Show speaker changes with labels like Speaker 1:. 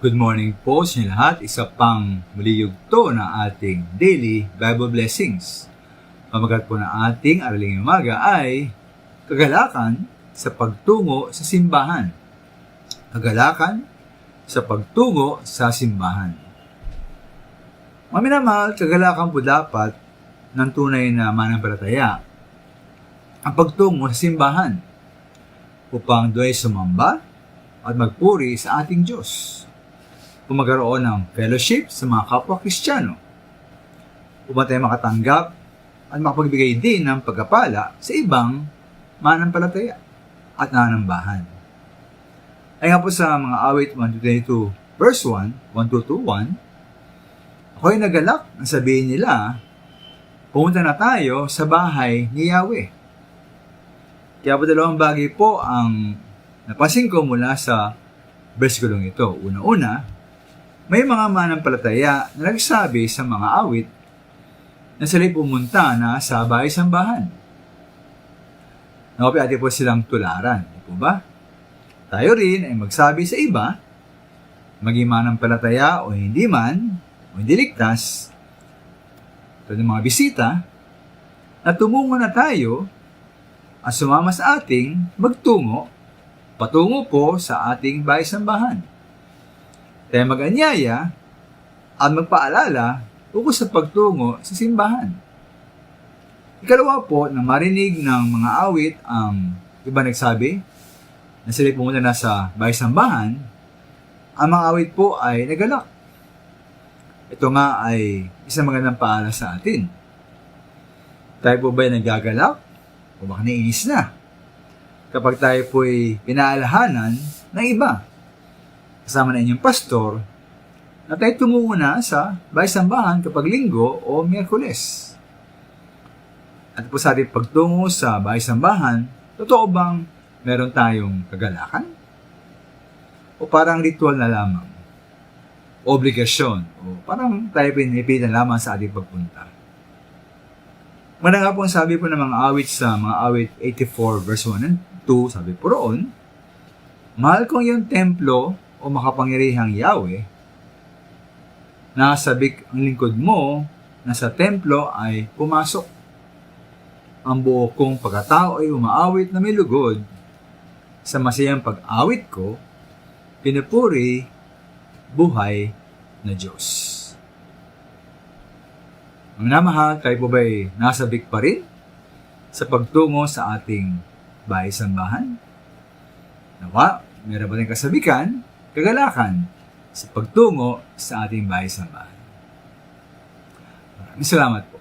Speaker 1: Good morning po sa lahat. Isa pang muli yugto na ating daily Bible blessings. Pamagat po na ating araling umaga ay kagalakan sa pagtungo sa simbahan. Kagalakan sa pagtungo sa simbahan. Maminamahal, kagalakan po dapat ng tunay na manampalataya ang pagtungo sa simbahan upang do'y sumamba at magpuri sa ating Diyos. Magkaroon ng fellowship sa mga kapwa Kristiyano. Upang tayo makatanggap at makapagbigay din ng pagkapala sa ibang manampalataya at nanambahan. Ay nga po sa mga awit 122 verse 1, 1221, ako'y nagalak na sabihin nila, pumunta na tayo sa bahay ni Yahweh. Kaya po dalawang bagay po ang napansin ko mula sa versikulong ito. Una-una, may mga manampalataya na nagsabi sa mga awit na sila'y pumunta na sa bahay-sambahan. Nakapiyati po silang tularan. Di po ba? Tayo rin ay magsabi sa iba, maging manampalataya o hindi man, o hindi ligtas, ito ng mga bisita, na tumungo na tayo at sumama sa ating magtungo, patungo po sa ating bahay-sambahan. Tayo mag-anyaya at magpaalala ukol sa pagtungo sa simbahan. Ikalawa po, nang marinig ng mga awit ang iba nagsabi na sila pumunta na sa bahay-sambahan, ang mga awit po ay nagalak. Ito nga ay isang magandang paala sa atin. Tayo po ba ay nagagalak? O baka naiinis na? Kapag tayo po ay pinaalahanan ng iba kasama na inyong pastor, na tayo tumungo na sa bahay-sambahan kapag linggo o miyerkules. At po sa ating pagtungo sa bahay-sambahan, totoo bang meron tayong kagalakan? O parang ritual na lamang? Obligasyon? O parang tayo pinipitan lamang sa ating pagpunta? Maganda nga po ang sabi po ng mga awit sa mga awit 84 verse 1 and 2, sabi po roon, Mahal kong yung templo o makapangyarihang Yahweh, nasabik ang lingkod mo na sa templo ay pumasok. Ang buo kong pagkatao ay umaawit na may lugod. Sa masayang pag-awit ko, pinupuri buhay na Diyos. Ang minamahal, kayo po ba'y nasabik pa rin sa pagtungo sa ating bahay-sambahan? Nawa, meron ba tayong kasabikan kagalakan sa pagtungo sa ating bahay-sambahan. Maraming salamat po.